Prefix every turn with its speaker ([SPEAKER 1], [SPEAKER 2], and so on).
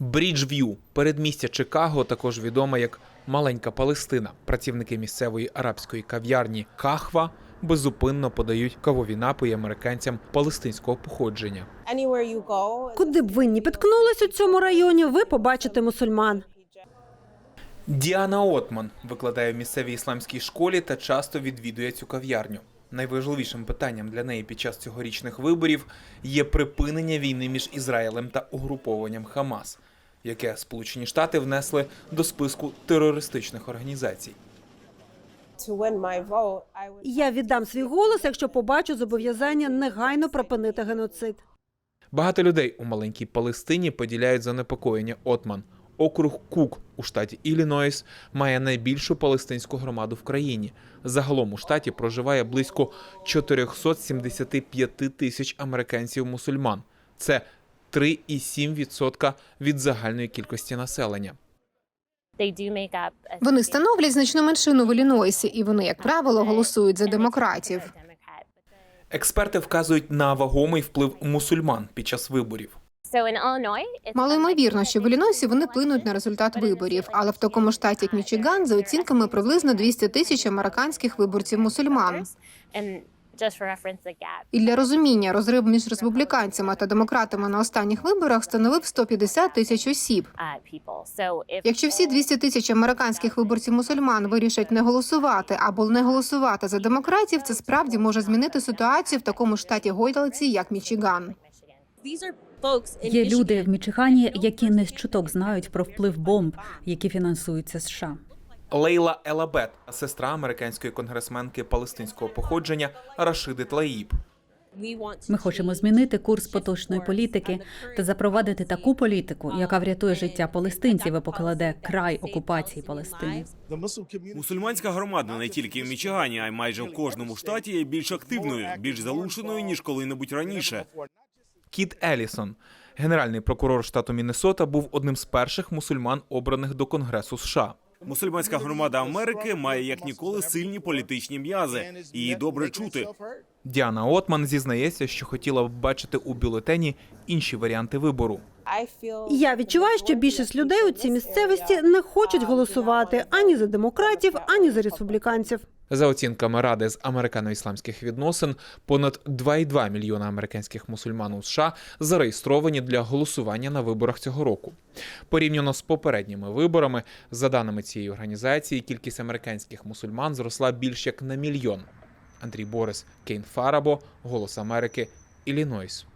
[SPEAKER 1] Бріджв'ю, передмістя Чикаго, також відоме як маленька Палестина. Працівники місцевої арабської кав'ярні Кахва беззупинно подають кавові напої американцям палестинського походження.
[SPEAKER 2] Куди б ви ні підкнулись у цьому районі, ви побачите мусульман.
[SPEAKER 1] Діана Отман викладає в місцевій ісламській школі та часто відвідує цю кав'ярню. Найважливішим питанням для неї під час цьогорічних виборів є припинення війни між Ізраїлем та угрупованням Хамас, яке Сполучені Штати внесли до списку терористичних організацій.
[SPEAKER 2] Я віддам свій голос, якщо побачу зобов'язання негайно припинити геноцид.
[SPEAKER 1] Багато людей у маленькій Палестині поділяють занепокоєння Отман. Округ Кук у штаті Іллінойс має найбільшу палестинську громаду в країні. Загалом у штаті проживає близько 475 тисяч американців-мусульман. Це 3,7% від загальної кількості населення.
[SPEAKER 3] Вони становлять значну меншину в Іллінойсі, і вони, як правило, голосують за демократів.
[SPEAKER 1] Експерти вказують на вагомий вплив мусульман під час виборів.
[SPEAKER 3] Мало ймовірно, що в Іллінойсі вони
[SPEAKER 4] win
[SPEAKER 3] вплинуть на результат виборів. Але в такому штаті, як Мічиган, за оцінками приблизно 200 тисяч американських виборців мусульман.
[SPEAKER 4] Voters. And just for reference, the gap
[SPEAKER 3] І для розуміння розрив між республіканцями та демократами на останніх виборах становив 150 тисяч осіб.
[SPEAKER 4] uh, people.
[SPEAKER 3] Якщо всі 200 тисяч американських виборців мусульман вирішать не голосувати або не голосувати за демократів, це справді може змінити ситуацію в такому штаті гойдалці, як Мічиган.
[SPEAKER 5] Є люди в Мічигані, які не з чуток знають про вплив бомб, які фінансуються США.
[SPEAKER 1] Лейла Елабет, сестра американської конгресменки палестинського походження Рашиди Тлаїб.
[SPEAKER 5] Ми хочемо змінити курс поточної політики та запровадити таку політику, яка врятує життя палестинців і покладе край окупації Палестини.
[SPEAKER 6] Мусульманська громада не тільки в Мічигані, а й майже в кожному штаті є більш активною, більш залученою ніж коли-небудь раніше.
[SPEAKER 1] Кіт Елісон, генеральний прокурор штату Міннесота, був одним з перших мусульман, обраних до Конгресу США.
[SPEAKER 6] Мусульманська громада Америки має як ніколи сильні політичні м'язи. і Її добре чути.
[SPEAKER 1] Діана Отман зізнається, що хотіла б бачити у бюлетені інші варіанти вибору.
[SPEAKER 2] Я відчуваю, що більшість людей у цій місцевості не хочуть голосувати ані за демократів, ані за республіканців.
[SPEAKER 1] За оцінками Ради з американо-ісламських відносин, понад 2,2 мільйона американських мусульман у США зареєстровані для голосування на виборах цього року. Порівняно з попередніми виборами, за даними цієї організації, кількість американських мусульман зросла більш як на мільйон. Андрій Борис, Кейн Фарабо, Голос Америки, Іллінойс.